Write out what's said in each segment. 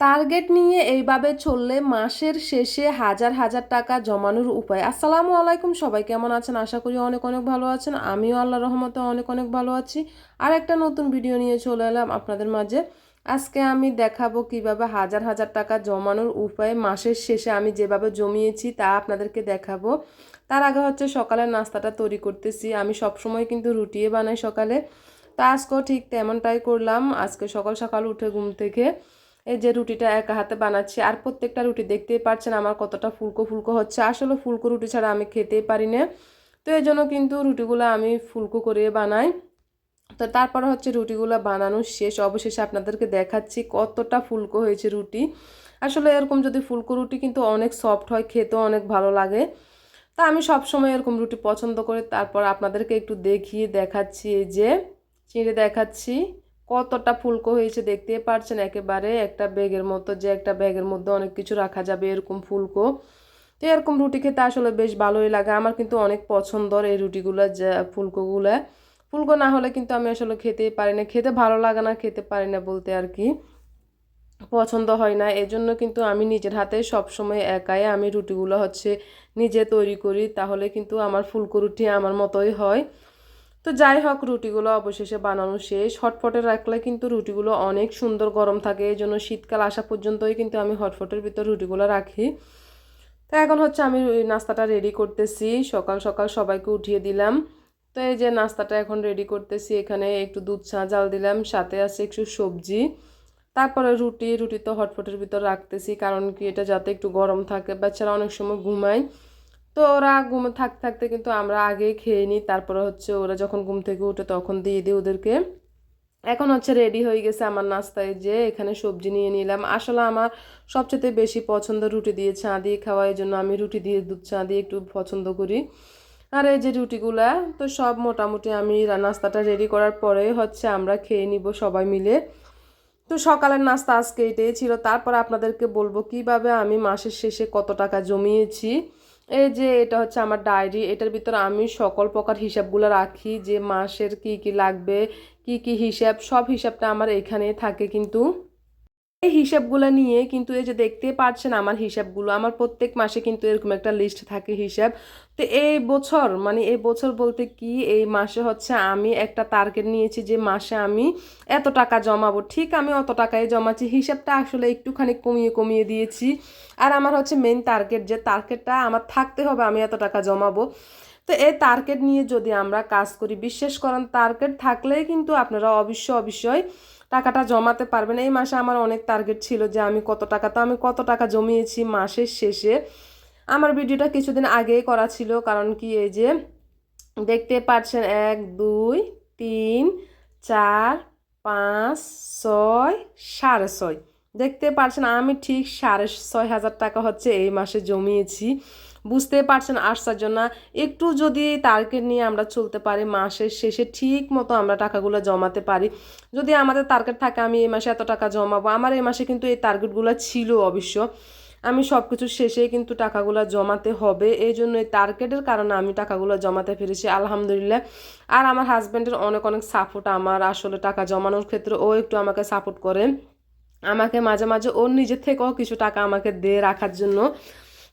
Target নিয়ে এইভাবে চললে মাসের শেষে হাজার হাজার টাকা জমানোর উপায়। আসসালামু আলাইকুম, সবাই কেমন আছেন? আশা করি অনেক অনেক ভালো আছেন। আমিও আল্লাহ রহমতে অনেক অনেক ভালো আছি। আর একটা নতুন ভিডিও নিয়ে চলে এলাম আপনাদের মাঝে। আজকে আমি দেখাবো কীভাবে হাজার হাজার টাকা জমানোর উপায় মাসের শেষে আমি যেভাবে জমিয়েছি তা আপনাদেরকে দেখাবো। তার আগে হচ্ছে সকালের নাস্তাটা তৈরি করতেছি। আমি সবসময় কিন্তু রুটিয়ে বানাই সকালে। তা আজকেও ঠিক তেমনটাই করলাম। আজকে সকাল সকাল উঠে ঘুম থেকে এই যে রুটিটা একা হাতে বানাচ্ছি, আর প্রত্যেকটা রুটি দেখতেই পাচ্ছেন আমার কতটা ফুলকো ফুলকো হচ্ছে। আসলে ফুলকো রুটি ছাড়া আমি খেতেই পারি না। তো এই জন্য কিন্তু রুটিগুলো আমি ফুলকো করে বানাই। তো তারপরে হচ্ছে রুটিগুলো বানানো শেষ। অবশেষে আপনাদেরকে দেখাচ্ছি কতটা ফুলকো হয়েছে রুটি। আসলে এরকম যদি ফুলকো রুটি কিন্তু অনেক সফট হয়, খেতেও অনেক ভালো লাগে। তা আমি সবসময় এরকম রুটি পছন্দ করি। তারপর আপনাদেরকে একটু দেখিয়ে দেখাচ্ছি, এই যে চিঁড়ে দেখাচ্ছি। কতটা ফুলকো হয়েছে দেখতে পারছেন? একেবারে একটা ব্যাগের মতো যে একটা ব্যাগের মধ্যে অনেক কিছু রাখা যাবে এরকম ফুলকো। তো এরকম রুটি খেতে আসলে বেশ ভালোই লাগে। আমার কিন্তু অনেক পছন্দর এই রুটিগুলো যে ফুলকোগুলো। ফুলকো না হলে কিন্তু আমি আসলে খেতেই পারি না। খেতে ভালো লাগে না, খেতে পারি না বলতে আর কি। পছন্দ হয় না। এজন্য কিন্তু আমি নিজের হাতে সবসময় একাই আমি রুটিগুলো হচ্ছে নিজে তৈরি করি। তাহলে কিন্তু আমার ফুলকো রুটি আমার মতোই হয়। তো যাই হোক, রুটিগুলো অবশেষে বানানো শেষ। হটফটে রাখলে কিন্তু রুটিগুলো অনেক সুন্দর গরম থাকে, এই জন্য শীতকাল আসা পর্যন্তই কিন্তু আমি হটফটের ভিতর রুটিগুলো রাখি। তো এখন হচ্ছে আমি নাস্তাটা রেডি করতেছি। সকাল সকাল সবাইকে উঠিয়ে দিলাম। তো এই যে নাস্তাটা এখন রেডি করতেছি, এখানে একটু দুধ চা, জাল দিলাম, সাথে আছে একটু সবজি। তারপরে রুটি রুটি তো হটফটের ভিতর রাখতেছি, কারণ কি এটা যাতে একটু গরম থাকে। বাচ্চারা অনেক সময় ঘুমায়। তো ওরা ঘুমে থাকতে থাকতে কিন্তু আমরা আগেই খেয়ে নিই, তারপরে হচ্ছে ওরা যখন ঘুম থেকে উঠে তখন দিয়ে দিই ওদেরকে। এখন হচ্ছে রেডি হয়ে গেছে আমার নাস্তায় যে এখানে সবজি নিয়ে নিলাম। আসলে আমার সবচেয়ে বেশি পছন্দ রুটি দিয়ে চা দিয়ে খাওয়া এই জন্য আমি রুটি দিয়ে দুধ চা দিয়ে একটু পছন্দ করি। আর এই যে রুটিগুলা, তো সব মোটামুটি আমি নাস্তাটা রেডি করার পরে হচ্ছে আমরা খেয়ে নিব সবাই মিলে। তো সকালের নাস্তা আজকে এটাই ছিল। তারপর আপনাদেরকে বলব কীভাবে আমি মাসের শেষে কত টাকা জমিয়েছি। এই যে এটা হচ্ছে আমার ডায়েরি এটার ভিতর আমি সকল প্রকার হিসাবগুলো রাখি যে মাসের কি কি লাগবে, কি কি হিসাব, সব হিসাবটা আমার এখানেই থাকে কিন্তু এই হিসাবগুলো নিয়ে কিন্তু এই যে দেখতে পাচ্ছেন আমার হিসাবগুলো, আমার প্রত্যেক মাসে কিন্তু এরকম একটা লিস্ট থাকে হিসাব। তো এই বছর মানে এই বছর বলতে কি, এই মাসে হচ্ছে আমি একটা টার্গেট নিয়েছি যে মাসে আমি এত টাকা জমাবো। ঠিক আমি অত টাকায় জমাচ্ছি, হিসাবটা আসলে একটুখানি কমিয়ে কমিয়ে দিয়েছি। আর আমার হচ্ছে মেন টার্গেট যে টার্গেটটা আমার থাকতে হবে আমি এত টাকা জমাবো। তো এই টার্গেট নিয়ে যদি আমরা কাজ করি বিশ্বাস করেন টার্গেট থাকলেই কিন্তু আপনারা অবশ্য অবশ্যই টাকাটা জমাতে পারবেন এই মাসে আমার অনেক টার্গেট ছিল যে আমি কত টাকা, তো আমি কত টাকা জমিয়েছি মাসের শেষে। আমার ভিডিওটা কিছুদিন আগেই করা ছিল, কারণ কি এই যে দেখতে পাচ্ছেন, এক, দুই, তিন, চার, পাঁচ, ছয়, সাড়ে ছয়। দেখতে পাচ্ছেন, আমি ঠিক সাড়ে ছয় হাজার টাকা হচ্ছে এই মাসে জমিয়েছি। বুঝতে পারছেন আশ্চর্য না একটু যদি টার্গেট নিয়ে আমরা চলতে পারি মাসের শেষে, ঠিক মতো আমরা টাকাগুলো জমাতে পারি। যদি আমাদের টার্গেট থাকে আমি এই মাসে এত টাকা জমাবো, আমার এই মাসে কিন্তু এই টার্গেটগুলো ছিল অবশ্য। আমি সব কিছু শেষে কিন্তু টাকাগুলো জমাতে হবে, এই জন্য এই টার্গেটের কারণে আমি টাকাগুলো জমাতে পেরেছি, আলহামদুলিল্লাহ। আর আমার হাজব্যান্ডের অনেক অনেক সাপোর্ট আমার আসলে টাকা জমানোর ক্ষেত্রে, ও একটু আমাকে সাপোর্ট করে। আমাকে মাঝে মাঝে ওর নিজের থেকেও কিছু টাকা আমাকে দিয়ে রাখার জন্য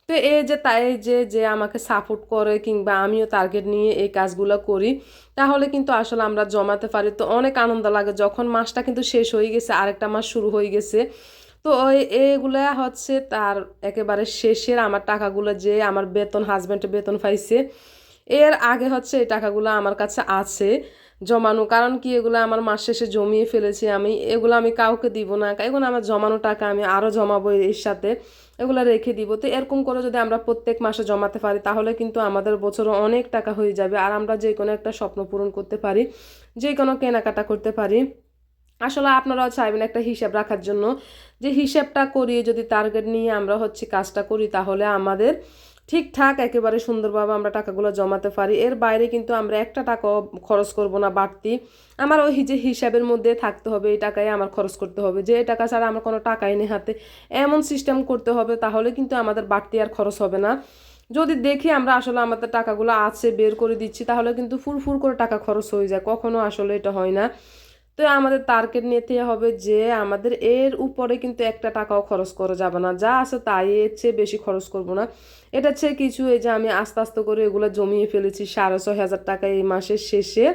তো এই যে তাই যে যে আমাকে সাপোর্ট করে কিংবা আমিও টার্গেট নিয়ে এই কাজগুলো করি, তাহলে কিন্তু আসলে আমরা জমাতে পারি। তো অনেক আনন্দ লাগে যখন মাসটা কিন্তু শেষ হয়ে গেছে, আরেকটা মাস শুরু হয়ে গেছে। তো ওই এগুলা হচ্ছে তার একেবারে শেষের আমার টাকাগুলো যে আমার বেতন হাজব্যান্ডের বেতন পাইছে। এর আগে হচ্ছে এই টাকাগুলো আমার কাছে আছে জমানো। কারণ কি এগুলো আমার মাস শেষে জমিয়ে ফেলেছি আমি। এগুলো আমি কাউকে দিব না। এগুলো আমার জমানো টাকা আমি আরও জমাবো এর সাথে। এগুলো রেখে দিব। তো এরকম করে যদি আমরা প্রত্যেক মাসে জমাতে পারি, তাহলে কিন্তু আমাদের বছরও অনেক টাকা হয়ে যাবে। আর আমরা যে কোনো একটা স্বপ্ন পূরণ করতে পারি, যে কোনো কেনাকাটা করতে পারি। আসলে আপনারাও চাইবেন একটা হিসাব রাখার জন্য। যে হিসাবটা করিয়ে যদি টার্গেট নিয়ে আমরা হচ্ছে কাজটা করি, তাহলে আমাদের ঠিকঠাক একেবারে সুন্দরভাবে আমরা টাকাগুলো জমাতে পারি। এর বাইরে কিন্তু আমরা একটা টাকাও খরচ করব না বাড়তি। আমার ওই যে হিসাবের মধ্যে থাকতে হবে, এই টাকায় আমার খরচ করতে হবে। যে টাকা ছাড়া আমার কোনো টাকাই নেই হাতে। এমন সিস্টেম করতে হবে, তাহলে কিন্তু আমাদের বাড়তি আর খরচ হবে না। যদি দেখি আমরা আসলে আমাদের টাকাগুলো আছে, বের করে দিচ্ছি, তাহলে কিন্তু ফুল করে টাকা খরচ হয়ে যায়। কখনো আসলে এটা হয় না। তো আমাদের টার্গেট নিতে হবে যে আমাদের এর উপরে কিন্তু একটা টাকাও খরচ করা যাবে না। যা আছে তাই এর চেয়ে বেশি খরচ করব না। এটা চেয়ে কিছু এই যে আমি আস্তে আস্তে করে এগুলো জমিয়ে ফেলেছি, সাড়ে ছয় হাজার টাকা এই মাসের শেষে।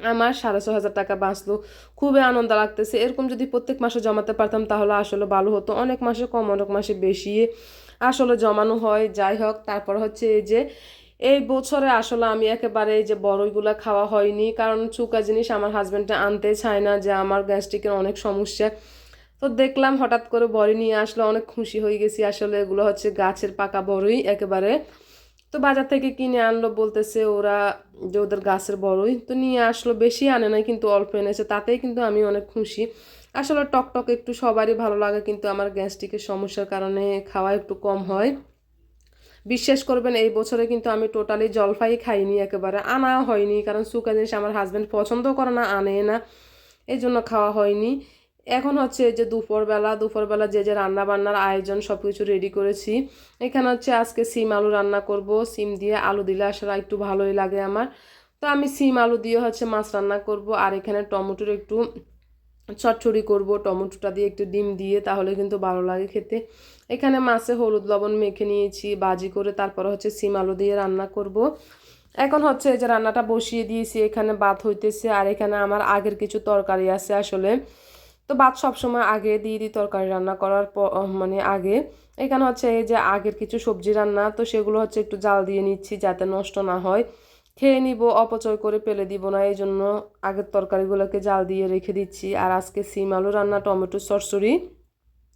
আমার সাড়ে ছ হাজার টাকা বাঁচলো। খুবই আনন্দ লাগতেছে। এরকম যদি প্রত্যেক মাসে জমাতে পারতাম তাহলে আসলে ভালো হতো। অনেক মাসে কম, অনেক মাসে বেশি। আসলে জমানো হয়, যাই হোক। তারপর হচ্ছে এই যে এই বছরে আসলে আমি একেবারে এই যে বড়ইগুলো খাওয়া হয়নি, কারণ চুকা জিনিস আমার হাজব্যান্ডটা আনতে চায় না যে আমার গ্যাস্ট্রিকের অনেক সমস্যা। তো দেখলাম হঠাৎ করে বড়ি নিয়ে আসলে, অনেক খুশি হয়ে গেছি। আসলে এগুলো হচ্ছে গাছের পাকা বড়ই একেবারে। তো বাজার থেকে কিনে আনলো, বলতেছে ওরা যে ওদের গাছের বড়ই। তো নিয়ে আসলো, বেশি আনে নাই, কিন্তু অল্প এনেছে। তাতেই কিন্তু আমি অনেক খুশি। আসলে টক টক একটু সবারই ভালো লাগে, কিন্তু আমার গ্যাস্ট্রিকের সমস্যার কারণে খাওয়া একটু কম হয়। বিশ্বাস করবেন, এই বছরে কিন্তু আমি টোটালি জলফাই খাইনি একেবারে। আনা হয়নি, কারণ শুকা জিনিস আমার হাজব্যান্ড পছন্দ করে না আনে না। এই জন্য খাওয়া হয়নি। এখন হচ্ছে যে দুপুরবেলা দুপুরবেলা যে যে রান্না বান্নার আয়োজন সব কিছু রেডি করেছি। এখানে হচ্ছে আজকে সিম আলু রান্না করব। সিম দিয়ে আলু দিলে আসলে একটু ভালোই লাগে আমার। তো আমি সিম আলু দিয়ে হচ্ছে মাছ রান্না করব। আর এখানে টমেটোর একটু চটচড়ি করব, টমেটোটা দিয়ে একটু ডিম দিয়ে, তাহলে কিন্তু ভালো লাগে খেতে। এখানে মাছে হলুদ লবণ মেখে নিয়েছি, বাজি করে তারপর হচ্ছে সিম আলু দিয়ে রান্না করব। এখন হচ্ছে এই যে রান্নাটা বসিয়ে দিয়েছি, এখানে ভাত হইতেছে, আর এখানে আমার আগের কিছু তরকারি আছে আসলে। তো ভাত সবসময় আগে দিয়ে দিই তরকারি রান্না করার মানে আগে। এখানে হচ্ছে এই যে আগের কিছু সবজি রান্না, তো সেগুলো হচ্ছে একটু জাল দিয়ে নিচ্ছি যাতে নষ্ট না হয়। খেয়ে নিব, অপচয় করে ফেলে দিব না এই জন্য আগের তরকারিগুলোকে জাল দিয়ে রেখে দিচ্ছি। আর আজকে সিম আলু রান্না, টমেটো সরসরি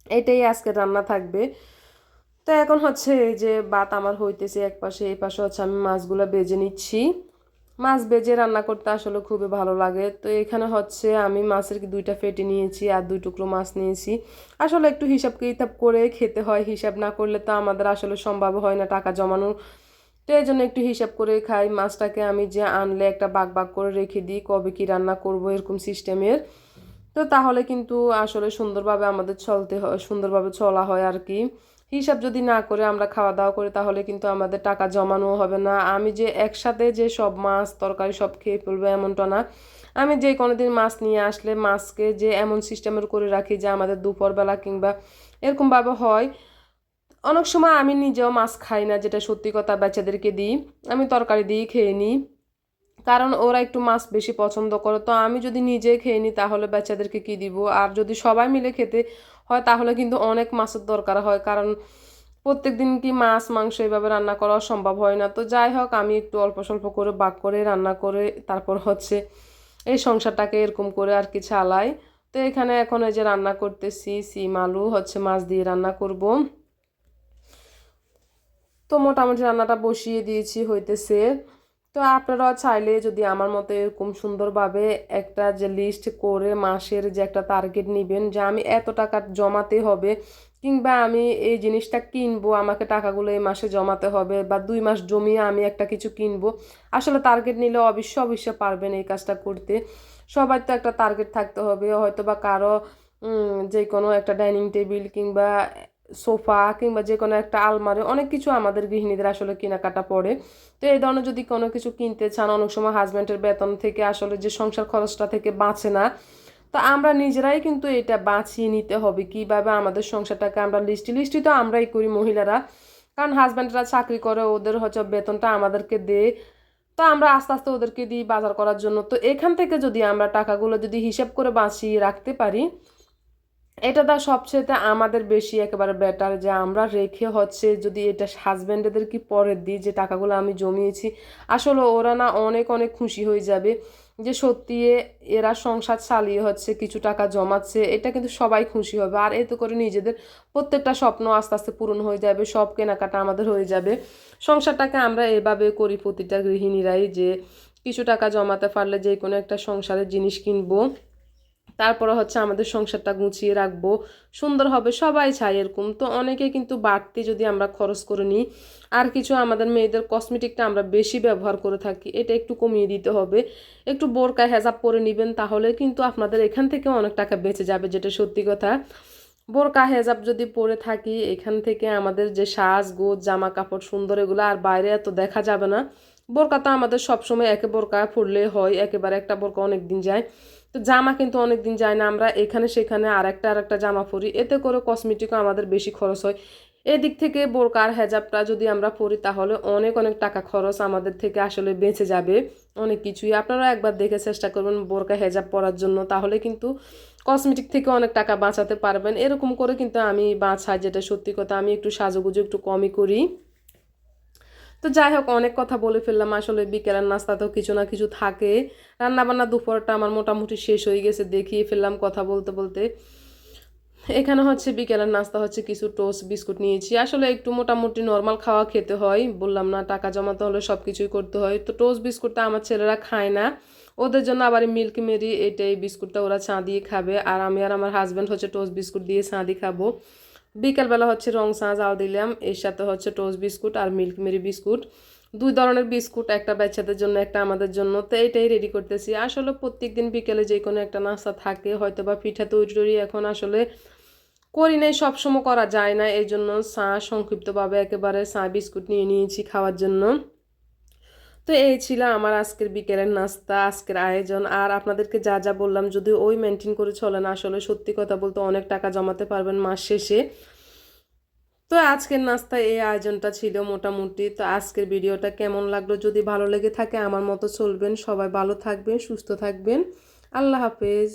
এটাই আজকে রান্না থাকবে। তো এখন হচ্ছে এই যে ভাত আমার হইতেছে এক পাশে, এই পাশে হচ্ছে আমি মাছগুলো বেজে নিচ্ছি। মাছ বেজে রান্না করতে আসলে খুবই ভালো লাগে। তো এখানে হচ্ছে আমি মাছের দুইটা ফেটে নিয়েছি আর দুই টুকরো মাছ নিয়েছি। আসলে একটু হিসাব কিতাব করে খেতে হয়, হিসাব না করলে তো আমাদের আসলে সম্ভব হয় না টাকা জমানোর। তো এই জন্য একটু হিসাব করে খাই। মাছটাকে আমি যে আনলে একটা বাগ বাগ করে রেখে দিই, কবে কি রান্না করব এরকম সিস্টেমের তো তাহলে কিন্তু আসলে সুন্দরভাবে আমাদের চলতে হয় সুন্দরভাবে চলা হয় আর কি। হিসাব যদি না করে আমরা খাওয়া দাওয়া করি তাহলে কিন্তু আমাদের টাকা জমানো হবে না। আমি যে একসাথে যে সব মাছ, তরকারি সব খেয়ে ফেলব এমনটা না। আমি যে কোনো দিন মাছ নিয়ে আসলে মাছকে যে এমন সিস্টেমের করে রাখি যে আমাদের দুপুরবেলা কিংবা এরকমভাবে হয়। অনেক সময় আমি নিজেও মাছ খাই না, যেটা সত্যি কথা বাচ্চাদেরকে দিই, আমি তরকারি দিয়েই খেয়ে নিই। কারণ ওরা একটু মাছ বেশি পছন্দ করে, তো আমি যদি নিজে খেয়ে নিই তাহলে বাচ্চাদেরকে কী দিব? আর যদি সবাই মিলে খেতে হয় তাহলে কিন্তু অনেক মাছের দরকার হয়, কারণ প্রত্যেক দিন কি মাছ, মাংস এইভাবে রান্না করা সম্ভব হয় না। তো যাই হোক, আমি একটু অল্প স্বল্প করে বাক করে রান্না করে তারপর হচ্ছে এই সংসারটাকে এরকম করে আর কি চালাই। তো এখানে এখন এই যে রান্না করতেছি, সিম, আলু হচ্ছে মাছ দিয়ে রান্না করব। তো মোটামুটি রান্নাটা বসিয়ে দিয়েছি হইতেছে। তো আপনারা চাইলে যদি আমার মতো এরকম সুন্দরভাবে একটা যে লিস্ট করে মাসের যে একটা টার্গেট নেবেন, যে আমি এত টাকা জমাতে হবে কিংবা আমি এই জিনিসটা কিনবো, আমাকে টাকাগুলো এই মাসে জমাতে হবে বা দুই মাস জমিয়ে আমি একটা কিছু কিনবো, আসলে টার্গেট নিলে অবশ্য অবশ্য পারবেন এই কাজটা করতে। সবাই তো একটা টার্গেট থাকতে হবে হয়তো বা কারও যে কোনো একটা ডাইনিং টেবিল কিংবা সোফা কিংবা যে কোনো একটা আলমারি, অনেক কিছু আমাদের গৃহিণীদের আসলে কেনাকাটা পড়ে। তো এই ধরনের যদি কোনো কিছু কিনতে চান, অনেক সময় হাজব্যান্ডের বেতন থেকে আসলে যে সংসার খরচটা থেকে বাঁচে না, তো আমরা নিজেরাই কিন্তু এটা বাঁচিয়ে নিতে হবে। কীভাবে আমাদের সংসারটাকে আমরা লিস্টি লিস্টি তো আমরাই করি মহিলারা। কারণ হাজব্যান্ডরা চাকরি করে, ওদের হচ্ছে বেতনটা আমাদেরকে দেয়। তো আমরা আস্তে আস্তে ওদেরকে দিই বাজার করার জন্য। তো এখান থেকে যদি আমরা টাকাগুলো যদি হিসেব করে বাঁচিয়ে রাখতে পারি এটা দা সবচেয়ে আমাদের বেশি একেবারে বেটার যে আমরা রেখে হচ্ছে যদি এটা হাজব্যান্ডেদের কি পরে দিই যে টাকাগুলো আমি জমিয়েছি, আসলে ওরা না অনেক অনেক খুশি হয়ে যাবে যে সত্যি এরা সংসার চালিয়ে হচ্ছে কিছু টাকা জমাচ্ছে, এটা কিন্তু সবাই খুশি হবে। আর এতে করে নিজেদের প্রত্যেকটা স্বপ্ন আস্তে আস্তে পূরণ হয়ে যাবে, সব কেনাকাটা আমাদের হয়ে যাবে। সংসারটাকে আমরা এভাবে করি প্রতিটা গৃহিণীরাই যে কিছু টাকা জমাতে পারলে যে কোনো একটা সংসারের জিনিস কিনবো। তারপরে হচ্ছে আমাদের সংসারটা গুছিয়ে রাখব, সুন্দর হবে, সবাই চায় এরকম। তো অনেকে কিন্তু বাড়তি যদি আমরা খরচ করে নিই, আর কিছু আমাদের মেয়েদের কসমেটিকটা আমরা বেশি ব্যবহার করে থাকি, এটা একটু কমিয়ে দিতে হবে। একটু বোরকা, হেজাব পরে নেবেন তাহলে কিন্তু আপনাদের এখান থেকে অনেক টাকা বেঁচে যাবে, যেটা সত্যি কথা। বোরকা, হেজাব যদি পরে থাকি, এখান থেকে আমাদের যে সাজ, গোজ জামা কাপড় সুন্দর এগুলো আর বাইরে এত দেখা যাবে না। বোরকা তো আমাদের সবসময় একে বোরকা পরলে হয়, একেবারে একটা বোরকা অনেক দিন যায়। তো জামা কিন্তু অনেক দিন যায় না, আমরা এখানে সেখানে আর একটা আর একটা জামা পরি। এতে করে কসমেটিকও আমাদের বেশি খরচ হয়। এদিক থেকে বোরকার হেজাবটা যদি আমরা পরি, তাহলে অনেক অনেক টাকা খরচ আমাদের থেকে আসলে বেঁচে যাবে। অনেক কিছুই। আপনারা একবার দেখে চেষ্টা করবেন বোরকা, হেজাব পরার জন্য। তাহলে কিন্তু কসমেটিক থেকে অনেক টাকা বাঁচাতে পারবেন। এরকম করে কিন্তু আমি বাঁচাই, যেটা সত্যি কথা। আমি একটু সাজুগুজু একটু কমই করি। তো যাই হোক, অনেক কথা বলে ফেললাম। আসলে বিকেলের নাস্তাতেও কিছু না কিছু থাকে। রান্নাবান্না দুপুরটা আমার মোটামুটি শেষ হয়ে গেছে, দেখিয়ে ফেললাম কথা বলতে বলতে। এখানে হচ্ছে বিকেলের নাস্তা হচ্ছে কিছু টোস্ট, বিস্কুট নিয়েছি। আসলে একটু মোটামুটি নর্মাল খাওয়া খেতে হয়। বললাম না, টাকা জমাতে হলে সব কিছুই করতে হয়। তো টোস্ট বিস্কুটটা আমার ছেলেরা খায় না। ওদের জন্য আবার মিল্ক মেরি এইটাই বিস্কুটটা ওরা চা দিয়ে খাবে। আর আমি আর আমার হাজব্যান্ড হচ্ছে টোস্ট, বিস্কুট দিয়ে চা দিয়ে খাব। বিকেলবেলা হচ্ছে রং চা জাল দিলাম। এর সাথে হচ্ছে টোস্ট বিস্কুট আর মিল্ক মেরি বিস্কুট। দুই ধরনের বিস্কুট, একটা বাচ্চাদের জন্য, একটা আমাদের জন্য। তো এটাই রেডি করতেছি। আসলে প্রত্যেক দিন বিকেলে যে কোনো একটা নাস্তা থাকে হয়তো বা পিঠা তৈরি টরি এখন আসলে করি নাই, সবসময় করা যায় না। এই জন্য চা সংক্ষিপ্তভাবে একেবারে চা, বিস্কুট নিয়ে নিয়েছি খাওয়ার জন্য। তো এই ছিল আমার আজকের বিকেলের নাস্তা, আজকের আয়োজন। আর আপনাদেরকে যা যা বললাম যদি ওই মেনটেন করে চলেন আসলে সত্যি কথা বলতে অনেক টাকা জমাতে পারবেন মাস শেষে। তো আজকের নাস্তা এই আয়োজনটা ছিল মোটামুটি। তো আজকের ভিডিওটা কেমন লাগল? যদি ভালো লেগে থাকে, আমার মতো চলবেন। সবাই ভালো থাকবেন, সুস্থ থাকবেন। আল্লাহ হাফেজ।